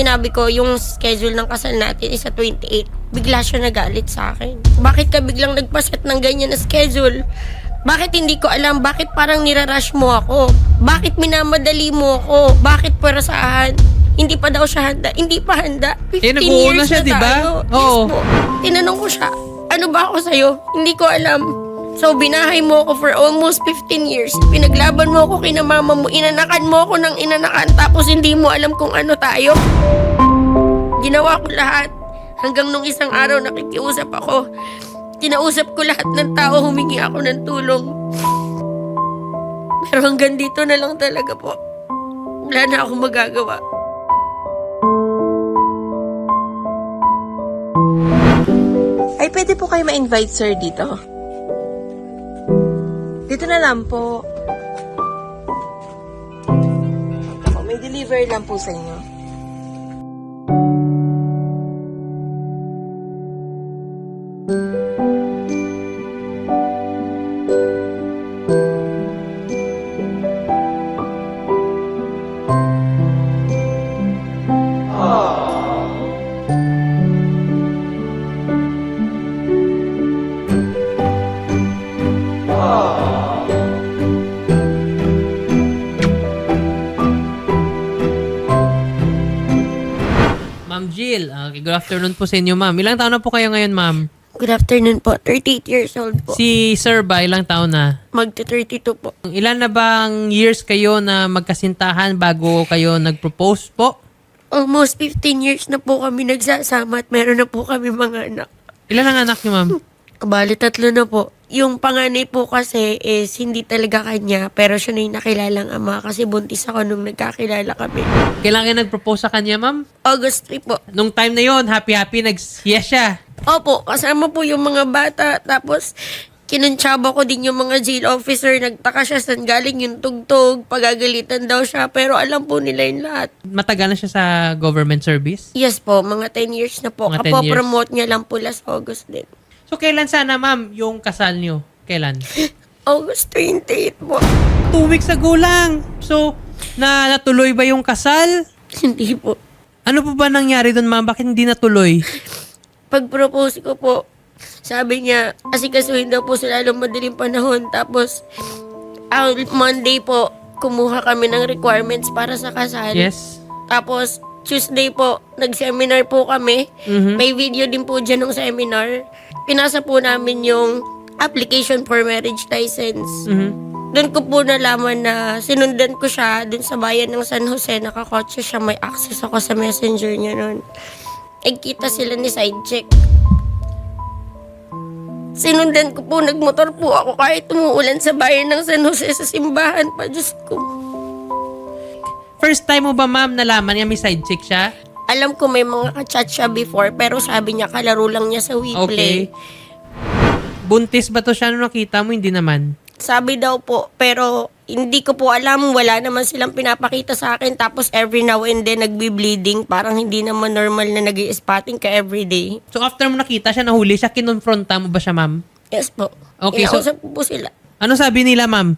Sinabi ko, yung schedule ng kasal natin is sa 28. Bigla siya nagalit sa akin. Bakit ka biglang nagpaset ng ganyan na schedule? Bakit hindi ko alam? Bakit parang nirarush mo ako? Bakit minamadali mo ako? Bakit pwerasahan? Hindi pa daw siya handa. Hindi pa handa. 15 Eh, years siya, na di ba? tayo. Oo. Yes po. Tinanong ko siya, ano ba ako sa'yo? Hindi ko alam. So, binahay mo ako for almost 15 years. Pinaglaban mo ako kina mama mo. Inanakan mo ako ng inanakan. Tapos hindi mo alam kung ano tayo. Ginawa ko lahat. Hanggang nung isang araw nakikiusap ako. Kinausap ko lahat ng tao. Humingi ako ng tulong. Pero hanggang dito na lang talaga po. Wala na akong magagawa. Ay, pwede po kayo ma-invite, sir, dito. Dito na lang po. May deliver lang po sa inyo. Jill, ah, good afternoon po sa inyo, ma'am. Ilang taon na po kayo ngayon, ma'am? Good afternoon po. 38 years old po. Si Sir ba, ilang taon na? Magta 32 po. Ilan na bang years kayo na magkasintahan bago kayo nag-propose po? Almost 15 years na po kami nagsasama at meron na po kami mga anak. Ilan ang anak niyo, ma'am? Bali, tatlo na po. Yung panganay po kasi is hindi talaga kanya, pero siya na yung nakilalang ama kasi buntis ako nung nagkakilala kami. Kailan kayo nag-propose sa kanya, ma'am? August 3 po. Nung time na yon happy-happy, nag-yes siya. Opo, kasama po yung mga bata. Tapos, kinuntsaba ko din yung mga jail officer. Nagtaka siya saan galing yung tugtog. Pagagalitan daw siya. Pero alam po nila yung lahat. Matagal na siya sa government service. Yes po, mga 10 years na po. Mga 10 years. Kapo-promote niya lang po last August din. So, kailan sana, ma'am, yung kasal niyo? Kailan? August 28 po. Two weeks ago lang. So, na natuloy ba yung kasal? Hindi po. Ano po ba nangyari doon, ma'am? Bakit hindi natuloy? Pag-propose ko po, sabi niya, kasi kasuhin daw po sa lalong madaling panahon. Tapos, ah, Monday po, kumuha kami ng requirements para sa kasal. Yes. Tapos, Tuesday po, nag-seminar po kami. Mhm. May video din po dyan ng seminar. Pinasa po namin yung application for marriage license. Mhm. Doon ko po nalaman na sinundan ko siya dun sa bayan ng San Jose. Nakakotse siya, may access ako sa messenger niya nun. Nagkita sila ni Sidecheck. Sinundan ko po, nagmotor po ako kahit umuulan sa bayan ng San Jose sa simbahan pa. Diyos ko. First time mo ba, ma'am, nalaman niya may side chick siya? Alam ko may mga kachat siya before, pero sabi niya kalaro lang niya sa WePlay. Okay. Buntis ba to siya nung nakita mo? Hindi naman. Sabi daw po, pero hindi ko po alam, wala naman silang pinapakita sa akin. Tapos every now and then nagbi-bleeding, parang hindi naman normal na nag spotting ka everyday. So after mo nakita siya, nahuli siya, kinonfronta mo ba siya, ma'am? Yes po. Okay, so- Inausap ko po sila. Ano sabi nila, ma'am?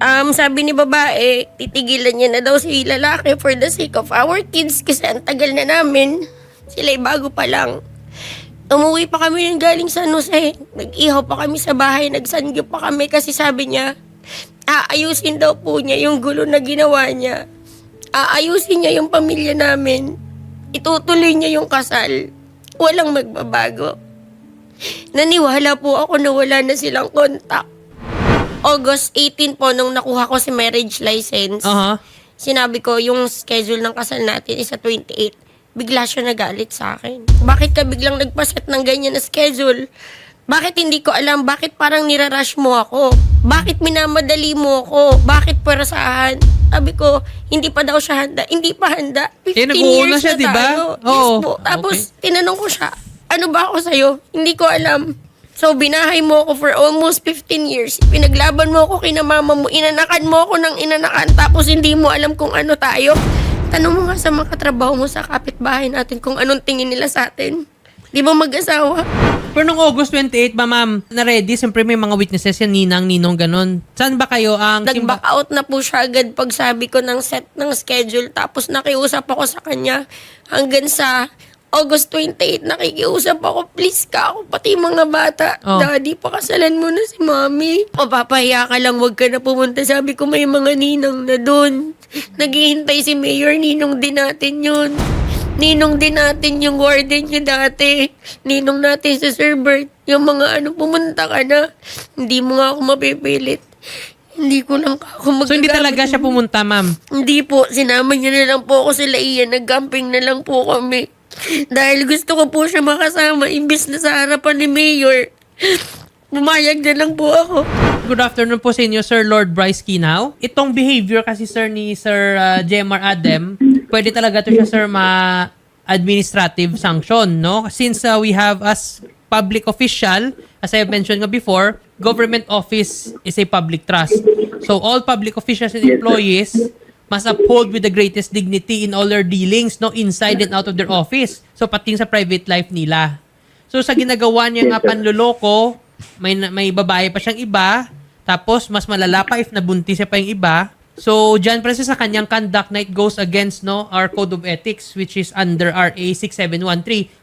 Um, sabi ni babae, titigilan niya na daw si lalaki for the sake of our kids kasi ang tagal na namin. Sila'y bago pa lang. Umuwi pa kami ng galing San Jose. Nag-ihaw pa kami sa bahay, nagsangyo pa kami kasi sabi niya, aayusin daw po niya yung gulo na ginawa niya. Aayusin niya yung pamilya namin. Itutuloy niya yung kasal. Walang magbabago. Naniwala po ako na wala na silang kontak. August 18 po, nung nakuha ko si marriage license, Aha. sinabi ko, yung schedule ng kasal natin is sa 28. Bigla siya nagalit sa akin. Bakit ka biglang nagpaset ng ganyan na schedule? Bakit hindi ko alam? Bakit parang nirarush mo ako? Bakit minamadali mo ako? Bakit pwerasahan? Sabi ko, hindi pa daw siya handa. Hindi pa handa. 15 Eh, nag-uuna years siya, na di ba? tayo. Oo. Yes po. Tapos, tinanong ko siya, ano ba ako sa'yo? Hindi ko alam. So, binahay mo ako for almost 15 years. Pinaglaban mo ako kina mama mo. Inanakan mo ako ng inanakan. Tapos, hindi mo alam kung ano tayo. Tanong mo nga sa mga katrabaho mo sa kapitbahay natin kung anong tingin nila sa atin. Di ba mag-asawa? Pero nung August 28 ba, ma'am, na-ready? Siyempre may mga witnesses yan, ninang, ninong, ganun. Saan ba kayo ang... Nag-back out na po siya agad pag sabi ko ng set ng schedule. Tapos nakiusap ako sa kanya hanggang sa August 28, nakikiusap ako, please ka ako, pati mga bata. Oh. Daddy, pakasalan mo na si mami. O papahiya ka lang, wag ka na pumunta. Sabi ko, may mga ninang na doon. Naghihintay si Mayor, ninong din natin yun. Ninong din natin yung warden niya dati. Ninong natin si Sir Bert. Yung mga ano, pumunta ka na. Hindi mo nga ako mapipilit. Hindi ko lang ako So, hindi magagamit talaga siya pumunta, ma'am. hindi po, sinama niya na lang po ako sila iyan. Nag-camping na lang po kami. Dahil gusto ko po siya makasama, imbis na sa harapan ni Mayor. Pumayag na lang po ako. Good afternoon po sa inyo, Sir Lord Bryce Kinaw. Itong behavior kasi, sir, ni Sir uh, Jemar Adem, pwede talaga to siya, sir, ma-administrative sanction, no? Since uh, we have as public official, as I have mentioned before, government office is a public trust. So all public officials and employees must uphold with the greatest dignity in all their dealings, no, inside and out of their office. So pati sa private life nila. So sa ginagawa niya nga panloloko, may may babae pa siyang iba, tapos mas malala pa if nabuntis pa yung iba. So rin siya sa kanyang conduct it goes against no our code of ethics which is under RA 6713.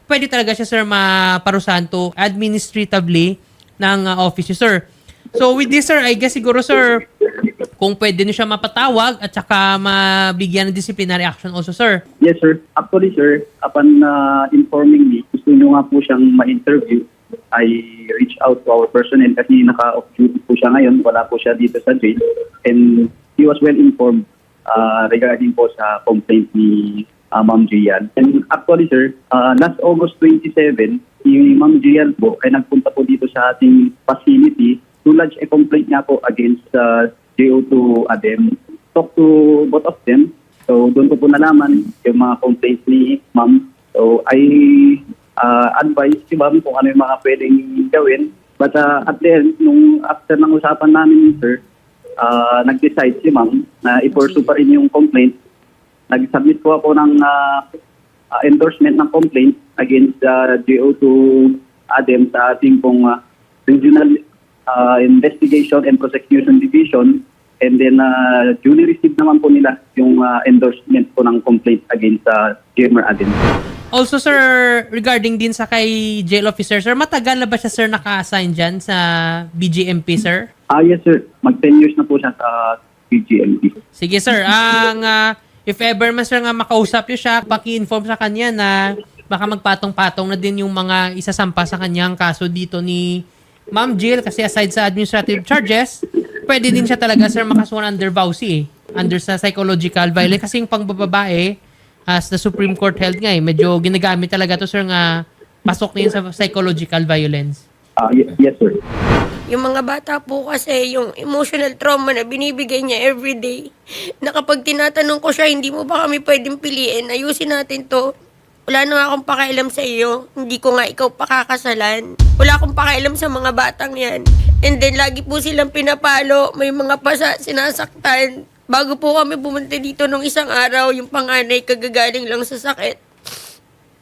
Pwede talaga siya sir maparusahan to administratively ng uh, office sir. So with this sir, I guess siguro sir kung pwede niyo siya mapatawag at saka mabigyan ng disciplinary action also sir. Yes, sir. Actually, sir, upon uh, informing me, gusto nyo nga po siyang ma-interview, I reach out to our personnel kasi naka-off duty po siya ngayon. Wala po siya dito sa jail. And he was well informed uh, regarding po sa complaint ni uh, Ma'am Gian. And actually, sir, uh, last August 27, si Ma'am Gian po ay nagpunta po dito sa ating facility to lodge a complaint niya po against uh, JO2 Adem. Talk to both of them So doon ko po nalaman yung mga complaints ni ma'am. So I uh, advise si ma'am kung ano yung mga pwedeng gawin. But uh, at the end, nung after ng usapan namin sir, uh, nag-decide si ma'am na i-pursue pa rin yung complaint. Nag-submit po ako ng uh, uh, endorsement ng complaint against uh, GO2 ADEM sa ating pong uh, Regional uh, Investigation and Prosecution Division and then uh, duly received naman po nila yung uh, endorsement po ng complaint against uh, Gamer ADEM. Also sir, regarding din sa kay jail officer sir, matagal na ba siya sir naka-assign dyan sa BGMP sir? Ah yes sir, mag 10 years na po siya sa PGMP. Sige sir, ang ah, if ever man sir nga makausap niyo siya, paki-inform sa kanya na baka magpatong-patong na din yung mga isasampa sa kanyang kaso dito ni Ma'am Jill kasi aside sa administrative charges, pwede din siya talaga sir makasuhan under VAUSI eh. Under sa psychological violence kasi yung pangbababae as the Supreme Court held nga eh, medyo ginagamit talaga to sir nga pasok na yun sa psychological violence. Ah y- yes sir. Yung mga bata po kasi, yung emotional trauma na binibigay niya everyday, na kapag tinatanong ko siya, hindi mo ba kami pwedeng piliin, ayusin natin to. Wala na nga akong pakialam sa iyo. Hindi ko nga ikaw pakakasalan. Wala akong pakialam sa mga batang yan. And then, lagi po silang pinapalo. May mga pasa, sinasaktan. Bago po kami pumunta dito nung isang araw, yung panganay kagagaling lang sa sakit.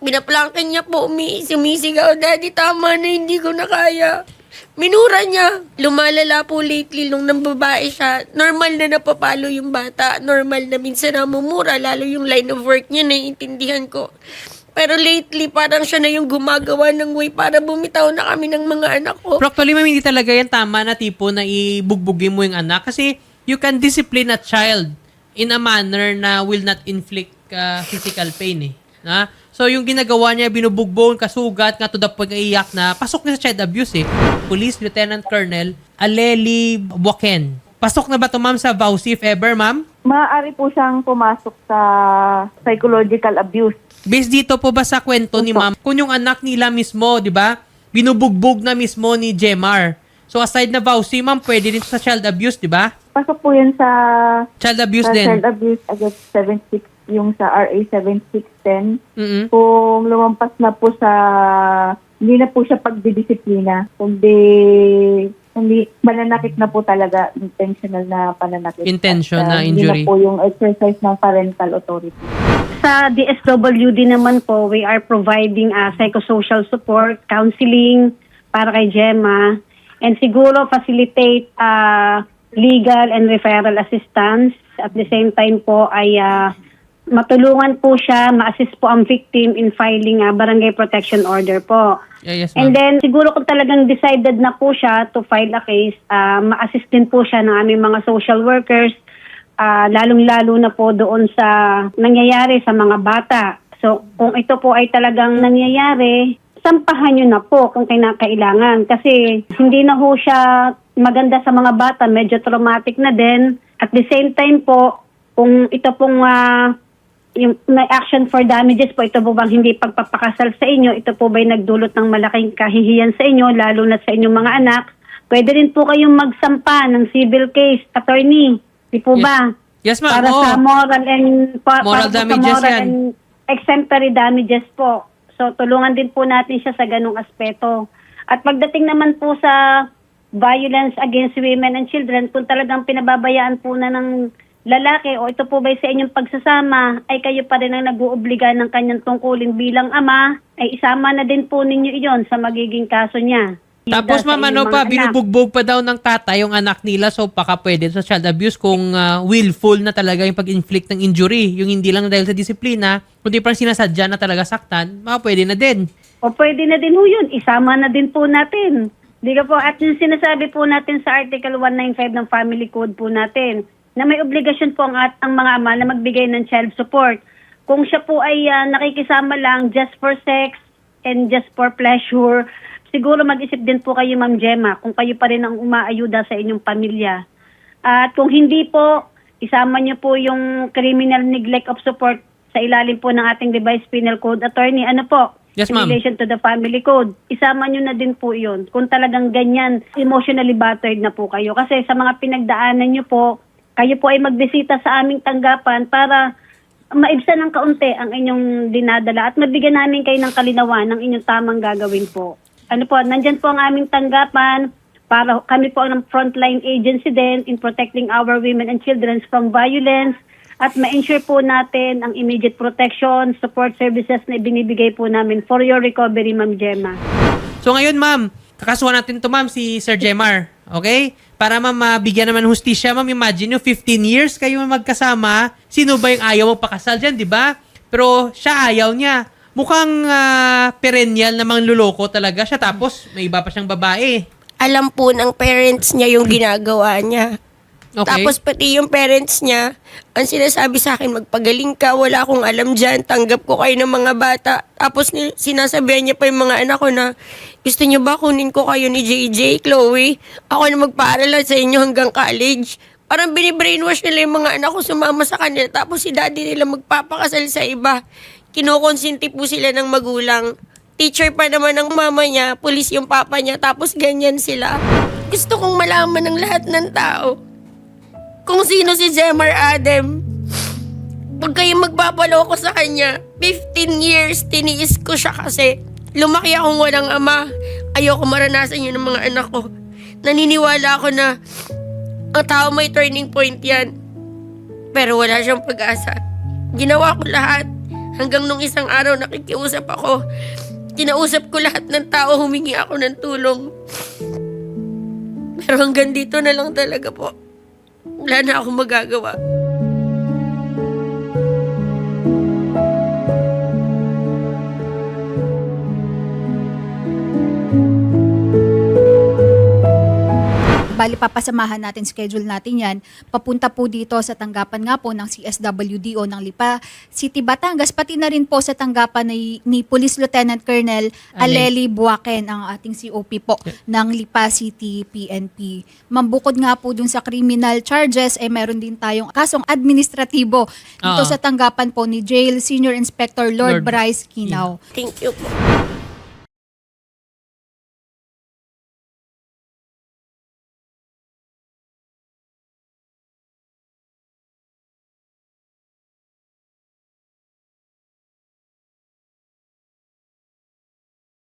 Binaplangkin niya po, umi sumisigaw, Daddy, tama na, hindi ko na kaya. Minura niya. Lumalala po lately nung nang babae siya. Normal na napapalo yung bata. Normal na minsan namumura. Lalo yung line of work niya, naiintindihan ko. Pero lately, parang siya na yung gumagawa ng way para bumitaw na kami ng mga anak ko. Pero actually, ma'am, hindi talaga yan tama na tipo na ibugbugin mo yung anak. Kasi you can discipline a child in a manner na will not inflict uh, physical pain eh. Na? So yung ginagawa niya, binubugbong, kasugat, nga to the point na iyak na, pasok na sa child abuse eh. Police Lieutenant Colonel Aleli Buaken. Pasok na ba to ma'am sa VAUSI if ever ma'am? Maaari po siyang pumasok sa psychological abuse. Based dito po ba sa kwento ni ma'am, kung yung anak nila mismo, di ba, binubugbog na mismo ni Jemar. So aside na VAUSI, ma'am, pwede din sa child abuse, di ba? Pasok po yan sa, Child abuse sa din. child abuse against 76, yung sa RA 7610. mm Kung lumampas na po sa, hindi na po siya pagdidisiplina, kundi Hindi, mananakit na po talaga, intentional na pananakit. Intention At, na ah, Hindi injury. na po yung exercise ng parental authority. Sa DSWD naman po, we are providing uh, psychosocial support, counseling para kay Gemma, and siguro facilitate uh, legal and referral assistance. At the same time po ay uh, matulungan po siya, ma-assist po ang victim in filing a barangay protection order po. Yeah, yes, And then, siguro kung talagang decided na po siya to file a case, ah, ma-assist din po siya ng aming mga social workers, ah, lalong-lalo na po doon sa nangyayari sa mga bata. So, kung ito po ay talagang nangyayari, sampahan nyo na po kung kinakailangan. Kasi hindi na ho siya maganda sa mga bata, medyo traumatic na din. At the same time po, kung ito pong ah, yung may action for damages po, ito po bang hindi pagpapakasal sa inyo, ito po ba'y nagdulot ng malaking kahihiyan sa inyo, lalo na sa inyong mga anak, pwede rin po kayong magsampa ng civil case, attorney. Di po Yes. ba? Yes, ma'am. Para Oo. sa moral and pa- Moral para po sa damages moral yan. and exemplary damages po. So tulungan din po natin siya sa ganung aspeto. At pagdating naman po sa violence against women and children, kung talagang pinababayaan po na ng lalaki o ito po ba sa inyong pagsasama ay kayo pa rin ang nag-uubliga ng kanyang tungkulin bilang ama, ay isama na din po ninyo iyon sa magiging kaso niya. Tapos ma'am, ano pa, anak. binubugbog pa daw ng tatay yung anak nila so baka pwede sa child abuse kung ah, willful na talaga yung pag-inflict ng injury. Yung hindi lang dahil sa disiplina, kundi parang sinasadya na talaga saktan, baka pwede na din. O pwede na din ho yun, isama na din po natin. Di ka po, at yung sinasabi po natin sa Article 195 ng Family Code po natin, na may obligasyon po ang, at, ang mga ama na magbigay ng child support. Kung siya po ay ah, nakikisama lang just for sex and just for pleasure, siguro mag-isip din po kayo, Ma'am Gemma, kung kayo pa rin ang umaayuda sa inyong pamilya. At kung hindi po, isama niyo po yung criminal neglect of support sa ilalim po ng ating revised penal code attorney. Ano po? Yes, in relation to the family code. Isama nyo na din po yun. Kung talagang ganyan, emotionally battered na po kayo. Kasi sa mga pinagdaanan nyo po, kayo po ay magbisita sa aming tanggapan para maibsan ng kaunti ang inyong dinadala at mabigyan namin kayo ng kalinawan ng inyong tamang gagawin po. Ano po, nandyan po ang aming tanggapan para kami po ang frontline agency din in protecting our women and children from violence at ma-ensure po natin ang immediate protection, support services na ibinibigay po namin for your recovery, Ma'am Gemma. So ngayon ma'am, kakasuhan natin to ma'am si Sir Jemar. Okay? Para ma'am mabigyan naman hustisya. Ma'am, imagine nyo, 15 years kayo magkasama. Sino ba yung ayaw magpakasal dyan, di ba? Pero siya ayaw niya. Mukhang ah, perennial namang luloko talaga siya. Tapos may iba pa siyang babae. Alam po ng parents niya yung ginagawa niya. Okay? Tapos pati yung parents niya, ang sinasabi sa akin, magpagaling ka, wala akong alam dyan, tanggap ko kayo ng mga bata. Tapos ni- sinasabihan niya pa yung mga anak ko na, gusto niyo ba kunin ko kayo ni JJ, Chloe? Ako na magpaaral sa inyo hanggang college. Parang binibrainwash nila yung mga anak ko sumama sa kanila. Tapos si daddy nila magpapakasal sa iba. Kinukonsinti po sila ng magulang. Teacher pa naman ng mama niya, pulis yung papa niya, tapos ganyan sila. Gusto kong malaman ng lahat ng tao kung sino si Zemar Adam. Huwag kayong magpapaloko sa kanya. 15 years, tiniis ko siya kasi lumaki akong walang ama. Ayoko maranasan yun ng mga anak ko. Naniniwala ako na ang tao may turning point yan. Pero wala siyang pag-asa. Ginawa ko lahat. Hanggang nung isang araw nakikiusap ako. Kinausap ko lahat ng tao, humingi ako ng tulong. Pero hanggang dito na lang talaga po. Wala na akong magagawa. Bali, papasamahan natin, schedule natin yan. Papunta po dito sa tanggapan nga po ng CSWD o ng Lipa City, Batangas. Pati na rin po sa tanggapan ni, ni Police Lieutenant Colonel Aleli Buaken, ang ating COP po ng Lipa City PNP. Mambukod nga po dun sa criminal charges, eh meron din tayong kasong administratibo dito Oo. sa tanggapan po ni Jail Senior Inspector Lord Lord, Bryce Kinao. Thank you po.